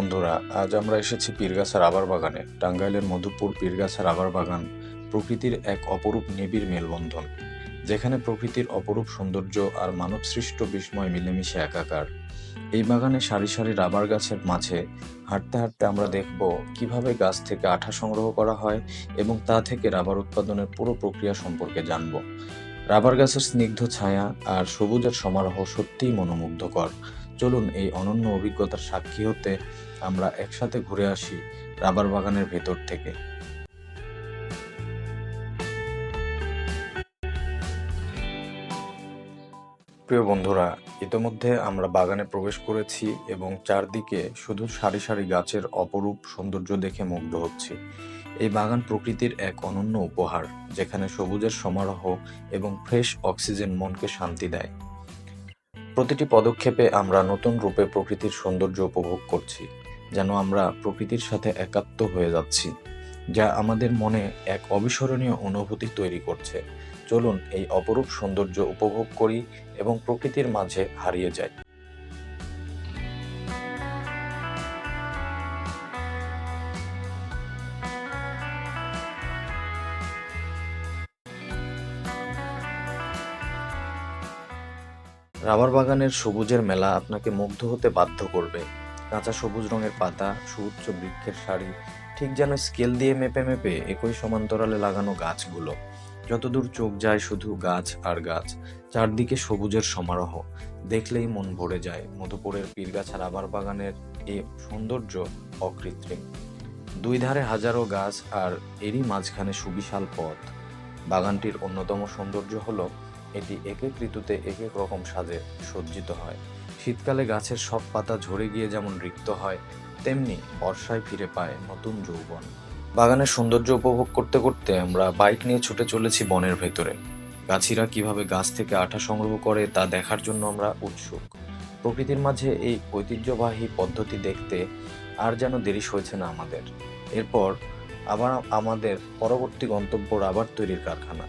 বন্ধুরা, আজ আমরা এসেছি পীরগাছা রাবার বাগানে। টাঙ্গাইলের মধুপুর পীরগাছা রাবার বাগান প্রকৃতির এক অপরূপ নিবিড় মেলবন্ধন, যেখানে প্রকৃতির অপরূপ সৌন্দর্য আর মানবসৃষ্ট বিস্ময় মিলেমিশে একাকার। এই বাগানে সারি সারি রাবার গাছের মাঝে হাঁটতে হাঁটতে আমরা দেখব কীভাবে গাছ থেকে আঠা সংগ্রহ করা হয় এবং তা থেকে রাবার উৎপাদনের পুরো প্রক্রিয়া সম্পর্কে জানব। রাবার গাছের স্নিগ্ধ ছায়া আর সবুজের সমারোহ সত্যিই মনোমুগ্ধকর। চলুন এই অনন্য অভিজ্ঞতার সাক্ষী হতে আমরা একসাথে ঘুরে আসি রাবার বাগানের ভেতর থেকে। প্রিয় বন্ধুরা, ইতোমধ্যে আমরা বাগানে প্রবেশ করেছি এবং চারদিকে শুধু সারি সারি গাছের অপরূপ সৌন্দর্য দেখে মুগ্ধ হচ্ছি। এই বাগান প্রকৃতির এক অনন্য উপহার, যেখানে সবুজের সমারোহ এবং ফ্রেশ অক্সিজেন মনকে শান্তি দেয়। প্রতিটি পদক্ষেপে আমরা নতুন রূপে প্রকৃতির সৌন্দর্য উপভোগ করছি। যেন আমরা প্রকৃতির সাথে একাত্ম হয়ে যাচ্ছি, যা আমাদের মনে এক অবিস্মরণীয় অনুভূতি তৈরি করছে। চলুন এই অপরূপ সৌন্দর্য উপভোগ করি এবং প্রকৃতির মাঝে হারিয়ে যাই। রাবার বাগানের সবুজের মেলা আপনাকে মুগ্ধ হতে বাধ্য করবে। কাঁচা সবুজ রঙের পাতা, সুউচ্চ বৃক্ষের সারি, ঠিক যেন স্কেল দিয়ে মেপে মেপে একই সমান্তরালে লাগানো গাছগুলো। যতদূর চোখ যায় শুধু গাছ আর গাছ, চারদিকে সবুজের সমারোহ। দেখলেই মন ভরে যায়, মধুপুরের পীরগাছা রাবার বাগানের এ সৌন্দর্য অকৃত্রিম। দুই ধারে হাজারো গাছ আর এরই মাঝখানে সুবিশাল পথ। বাগানটির অন্যতম সৌন্দর্য হলো, এটি এক এক ঋতুতে এক এক রকম সাজে সজ্জিত হয়। শীতকালে গাছের সব পাতা ঝরে গিয়ে যেমন রিক্ত হয়, তেমনি বর্ষায় ফিরে পায় নতুন যৌবন। বাগানের সৌন্দর্য উপভোগ করতে করতে আমরা বাইক নিয়ে ছুটে চলেছি বনের ভেতরে। গাছিরা কীভাবে গাছ থেকে আঠা সংগ্রহ করে তা দেখার জন্য আমরা উৎসুক। প্রকৃতির মাঝে এই ঐতিহ্যবাহী পদ্ধতি দেখতে আর যেন দেরি হয়েছে না আমাদের। এরপর আবার আমাদের পরবর্তী গন্তব্য রাবার তৈরির কারখানা,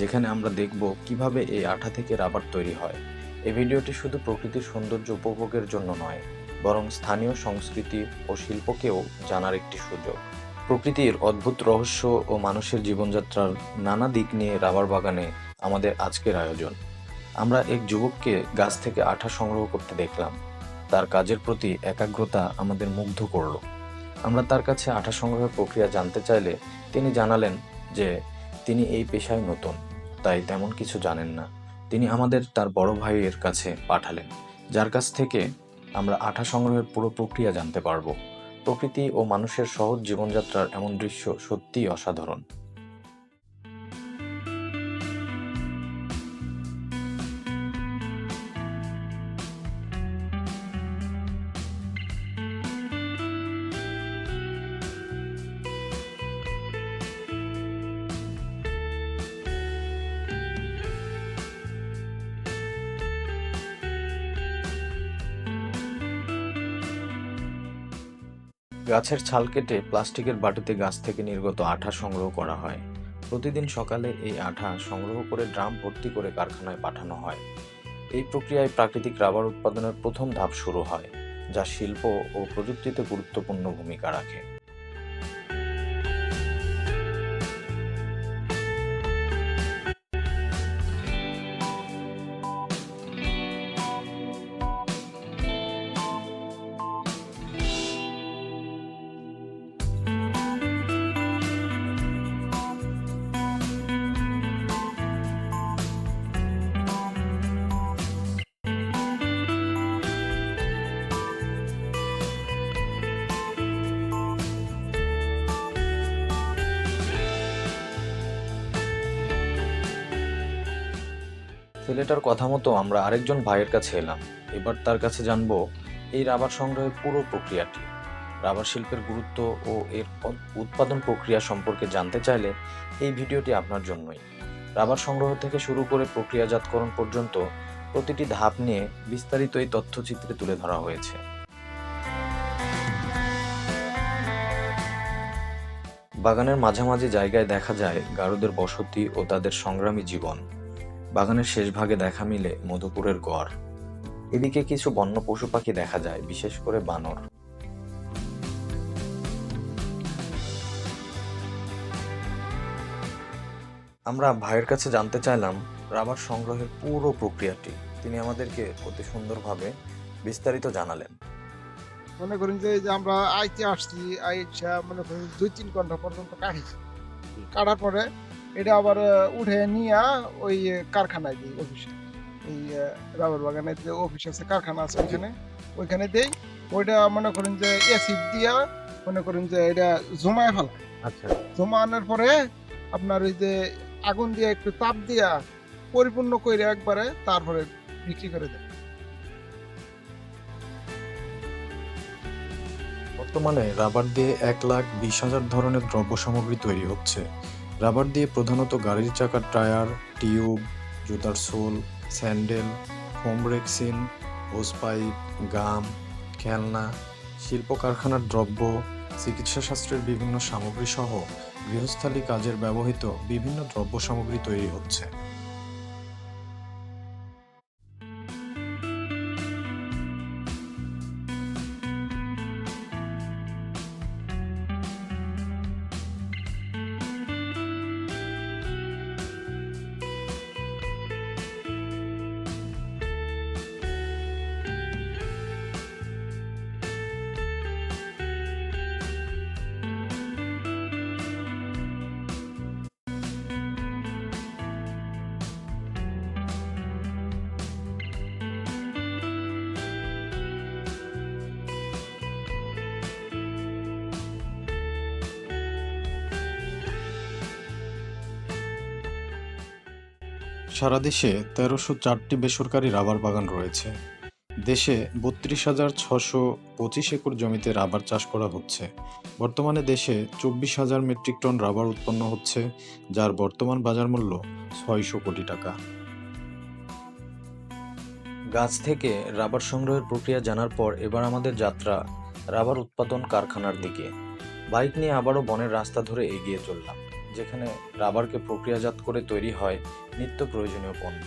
যেখানে আমরা দেখব কীভাবে এই আঠা থেকে রাবার তৈরি হয়। এই ভিডিওটি শুধু প্রকৃতির সৌন্দর্য উপভোগের জন্য নয়, বরং স্থানীয় সংস্কৃতি ও শিল্পকেও জানার একটি সুযোগ। প্রকৃতির অদ্ভুত রহস্য ও মানুষের জীবনযাত্রার নানা দিক নিয়ে রাবার বাগানে আমাদের আজকের আয়োজন। আমরা এক যুবককে গাছ থেকে আঠা সংগ্রহ করতে দেখলাম। তার কাজের প্রতি একাগ্রতা আমাদের মুগ্ধ করল। আমরা তার কাছে আঠা সংগ্রহের প্রক্রিয়া জানতে চাইলে তিনি জানালেন যে তিনি এই পেশায় নতুন, তাই তেমন কিছু জানেন না। তিনি আমাদের তার বড় ভাইয়ের কাছে পাঠালেন, যার কাছ থেকে আমরা আঠা সংগ্রহের পুরো প্রক্রিয়া জানতে পারব। প্রকৃতি ও মানুষের সহজ জীবনযাত্রার এমন দৃশ্য সত্যিই অসাধারণ। গাছের ছাল কেটে প্লাস্টিকের বাটিতে গাছ থেকে নির্গত আঠা সংগ্রহ করা হয়। প্রতিদিন সকালে এই আঠা সংগ্রহ করে ড্রাম ভর্তি করে কারখানায় পাঠানো হয়। এই প্রক্রিয়ায় প্রাকৃতিক রাবার উৎপাদনের প্রথম ধাপ শুরু হয়, যা শিল্প ও প্রযুক্তিতে গুরুত্বপূর্ণ ভূমিকা রাখে। ছেলেটার কথা মতো আমরা আরেকজন ভাইয়ের কাছে এলাম। এবার তার কাছে জানব এই রাবার সংগ্রহের পুরো প্রক্রিয়াটি। রাবার শিল্পের গুরুত্ব ও এর উৎপাদন প্রক্রিয়া সম্পর্কে জানতে চাইলে এই ভিডিওটি আপনার জন্যই। রাবার সংগ্রহ থেকে শুরু করে প্রক্রিয়াজাতকরণ পর্যন্ত প্রতিটি ধাপ নিয়ে বিস্তারিত এই তথ্যচিত্রে তুলে ধরা হয়েছে। বাগানের মাঝামাঝি জায়গায় দেখা যায় গারুদের বসতি ও তাদের সংগ্রামী জীবন। বাগানের শেষ ভাগে দেখা মিলে মধুপুরের গড়। এদিকে কিছু বন্য পশু পাখি দেখা যায়, বিশেষ করে বানর। আমরা ভাইয়ের কাছে জানতে চাইলাম, রাবার সংগ্রহের পুরো প্রক্রিয়াটি। তিনি আমাদেরকে অতি সুন্দরভাবে বিস্তারিত জানালেন। মনে করেন যে আমরা আইতে আসছি, আইসা মনে করেন দুই তিন ঘণ্টা পর্যন্ত কাটি। কাটার পরে এটা আবার উঠে নিয়ে ওই কারখানায় দিই অফিসে এই রাবার বাগানের যে অফিস আছে কারখানা আছে ওইখানে ওইখানে দেই। ওইটা মনে করেন যে অ্যাসিড দিয়া মনে করেন যে এটা জমায় ফেলা আচ্ছা। জমানোর পরে আপনার ওই যে আগুন দিয়ে একটু তাপ দিয়া পরিপূর্ণ করে একবারে তারপরে বিক্রি করে দেয়। বর্তমানে রাবার দিয়ে এক লাখ বিশ হাজার ধরনের দ্রব্য সামগ্রী তৈরি হচ্ছে। রাবার দিয়ে প্রধানত গাড়ির চাকার টায়ার, টিউব, জুতার sole, sandal, home rexine, hose pipe, gum, খেলনা, শিল্প কারখানার দ্রব্য চিকিৎসাশাস্ত্রের বিভিন্ন সামগ্রী সহ গৃহস্থালী কাজের ব্যবহৃত বিভিন্ন দ্রব্য সামগ্রী তৈরি হচ্ছে। সারা দেশে তেরোশো চারটি বেসরকারি রাবার বাগান রয়েছে। দেশে বত্রিশ হাজার ছশো পঁচিশ একর জমিতে রাবার চাষ করা হচ্ছে। বর্তমানে দেশে চব্বিশ হাজার মেট্রিক টন রাবার উৎপন্ন হচ্ছে, যার বর্তমান বাজার মূল্য ছয়শো কোটি টাকা। গাছ থেকে রাবার সংগ্রহের প্রক্রিয়া জানার পর এবার আমাদের যাত্রা রাবার উৎপাদন কারখানার দিকে। বাইক নিয়ে আবারও বনের রাস্তা ধরে এগিয়ে চললাম। যেখানে রাবারকে প্রক্রিয়াজাত করে তৈরি হয় নিত্য প্রয়োজনীয় পণ্য।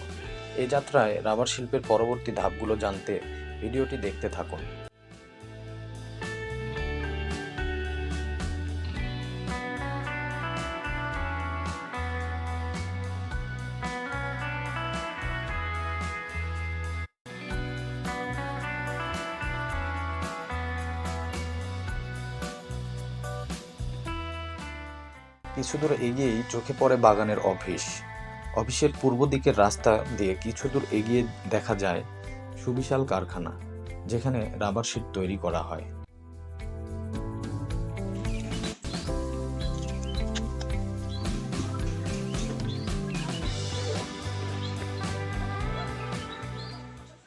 এ যাত্রায় রাবার শিল্পের পরবর্তী ধাপগুলো জানতে ভিডিওটি দেখতে থাকুন। কিছু দূর এগিয়েই চোখে পড়ে বাগানের অফিস। অফিসের পূর্ব দিকের রাস্তা দিয়ে কিছু দূর এগিয়ে দেখা যায় সুবিশাল কারখানা, যেখানে রাবার শিট তৈরি করা হয়।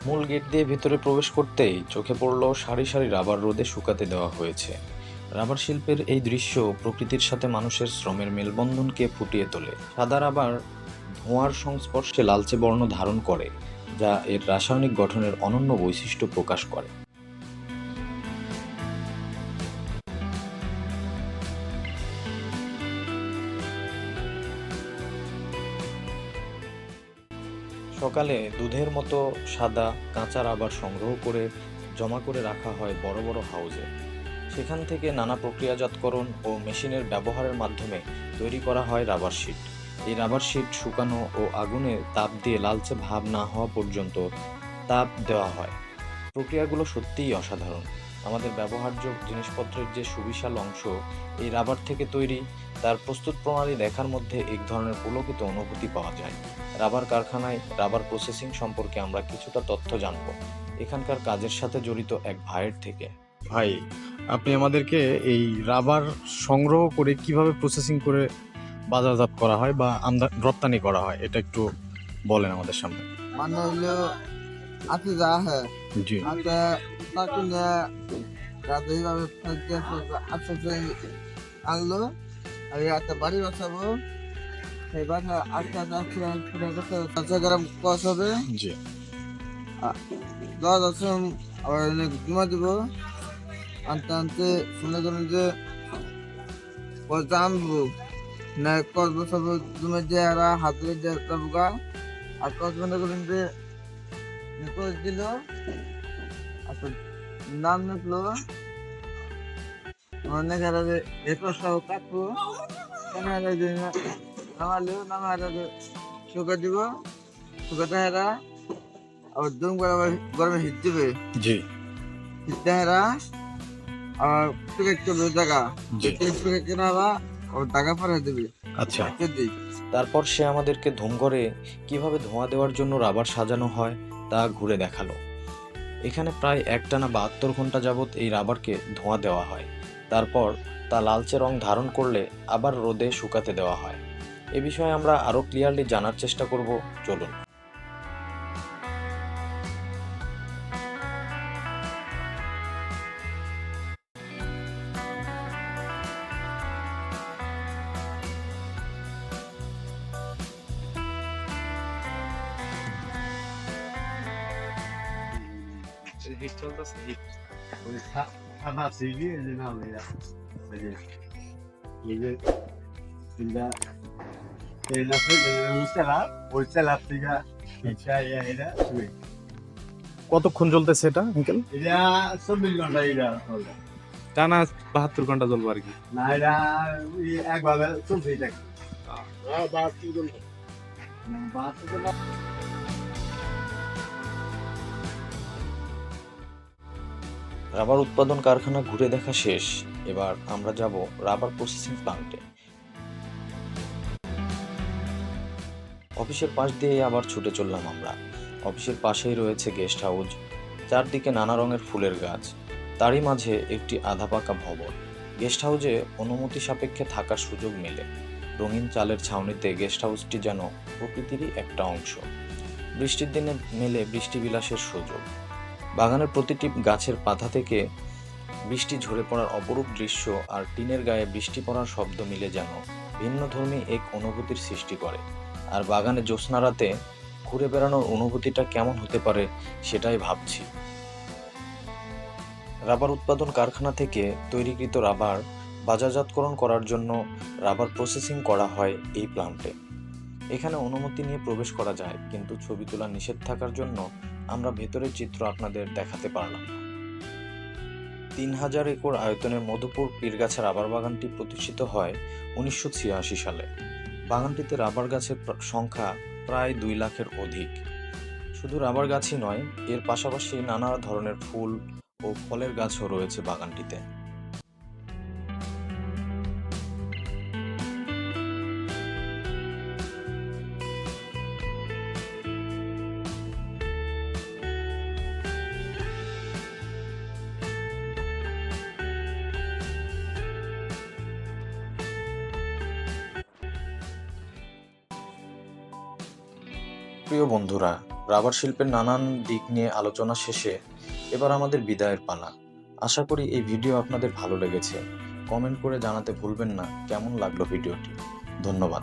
মূল গেট দিয়ে ভেতরে প্রবেশ করতেই চোখে পড়ল সারি সারি রাবার রোদে শুকাতে দেওয়া হয়েছে। রাবার শিল্পের এই দৃশ্য প্রকৃতির সাথে মানুষের শ্রমের মেলবন্ধনকে ফুটিয়ে তোলে। সাদা রাবার ধোঁয়ার সংস্পর্শে লালচে বর্ণ ধারণ করে, যা এর রাসায়নিক গঠনের অনন্য বৈশিষ্ট্য প্রকাশ করে। সকালে দুধের মতো সাদা কাঁচা রাবার সংগ্রহ করে জমা করে রাখা হয় বড় বড় হাউজে। সেখান থেকে নানা প্রক্রিয়াজাতকরণ ও মেশিনের ব্যবহারের মাধ্যমে তৈরি করা হয় রাবার শিট। এই রাবার শিট শুকানো ও আগুনে তাপ দিয়ে লালচে ভাব না হওয়া পর্যন্ত তাপ দেওয়া হয়। প্রক্রিয়াগুলো সত্যিই অসাধারণ। আমাদের ব্যবহার্য জিনিসপত্রের যে সুবিশাল অংশ এই রাবার থেকে তৈরি, তার প্রস্তুত প্রণালী দেখার মধ্যে এক ধরনের পুলকিত অনুভূতি পাওয়া যায়। রাবার কারখানায় রাবার প্রসেসিং সম্পর্কে আমরা কিছুটা তথ্য জানব। এখানকার কাজের সাথে জড়িত এক ভাইয়ের থেকে। ভাই আপনি আমাদেরকে এই রাবার সংগ্রহ করে কীভাবে প্রসেসিং করে বাজারজাত করা হয় বা আমদানি রপ্তানি করা হয় এটা একটু বলেন আমাদের সামনে। মানে হলো আছে যা হ্যাঁ জি। আছে তাকে নিয়ে আস্তে আস্তে আনলো আর একটা বাড়ি বসাবো সেই বাসা আস্তে আস্তে আস্তে আস্তে গরম কষ হবে। জি। দশ দশম আবার এনে ঘুমা দিব। আনতে আনতে শুনে করেন যে কষটা আনব। না কষ বসাবো জমে যে আর হাতে যে যাব গা আর কষ মনে করেন যে কষ দিল আচ্ছা নাম লিখলো। অনেক আর একুশ টাকা কাটবো। নামালে নামালে শুকা দিব। হেরা আবার দুম গরমে গরমে হিট দিবে। জি। হিটতে হেরা টাকা টাকা আচ্ছা। তারপর সে আমাদেরকে ধুম করে কীভাবে ধোঁয়া দেওয়ার জন্য রাবার সাজানো হয় তা ঘুরে দেখাল। এখানে প্রায় একটানা বাহাত্তর ঘণ্টা যাবৎ এই রাবারকে ধোঁয়া দেওয়া হয়। তারপর তা লালচে রং ধারণ করলে আবার রোদে শুকাতে দেওয়া হয়। এ বিষয়ে আমরা আরও ক্লিয়ারলি জানার চেষ্টা করব। চলুন। হিট চলতেছে? হিট সিগি যে যে যে তিনটা এই ইচ্ছা শুয়ে। কতক্ষণ চলতেছে এটা আঙ্কেল এটা চব্বিশ ঘণ্টা এটা টানা বাহাত্তর ঘণ্টা চলবো আর কি। না এটা ওই একভাবে চলতেই থাকে। বাহাত্তর ঘণ্টা রাবার উৎপাদন কারখানা ঘুরে দেখা শেষ। এবার আমরা যাব রাবার প্রসেসিং প্লান্টে। অফিসের পাশ দিয়ে আবার ছুটে চললাম আমরা। অফিসের পাশেই রয়েছে গেস্ট হাউস। চারদিকে নানা রঙের ফুলের গাছ। তারই মাঝে একটি আধা পাকা ভবন। গেস্ট হাউসে অনুমতি সাপেক্ষে থাকার সুযোগ মেলে। রঙিন চালের ছাউনিতে গেস্ট হাউসটি যেন প্রকৃতিরই একটা অংশ। বৃষ্টির দিনে মেলে বৃষ্টি বিলাসের সুযোগ। বাগানের প্রতিটি গাছের পাতা থেকে বৃষ্টি ঝরে পড়ার অপরূপ দৃশ্য আর টিনের গায়ে বৃষ্টি পড়ার শব্দ মিলে যেন ভিন্নধর্মী এক অনুভূতির সৃষ্টি করে। আর বাগানে জ্যোৎস্না রাতে ঘুরে বেড়ানোর অনুভূতিটা কেমন হতে পারে সেটাই ভাবছি। রাবার উৎপাদন কারখানা থেকে তৈরিকৃত রাবার বাজারজাতকরণ করার জন্য রাবার প্রসেসিং করা হয় এই প্লান্টে। এখানে অনুমতি নিয়ে প্রবেশ করা যায়, কিন্তু ছবি তোলা নিষেধ থাকার জন্য আমরা ভেতরের চিত্র আপনাদের দেখাতে পারলাম না। তিন হাজার একর আয়তনের মধুপুর পীরগাছা রাবার বাগানটি প্রতিষ্ঠিত হয় উনিশশো ছিয়াশি সালে। বাগানটিতে রাবার গাছের সংখ্যা প্রায় দুই লাখের অধিক। শুধু রাবার গাছই নয়, এর পাশাপাশি নানা ধরনের ফুল ও ফলের গাছও রয়েছে বাগানটিতে। প্রিয় বন্ধুরা, রাবার শিল্পের নানান দিক নিয়ে আলোচনা শেষে এবার আমাদের বিদায়ের পালা। আশা করি এই ভিডিও আপনাদের ভালো লেগেছে। কমেন্ট করে জানাতে ভুলবেন না, কেমন লাগল ভিডিওটি? ধন্যবাদ।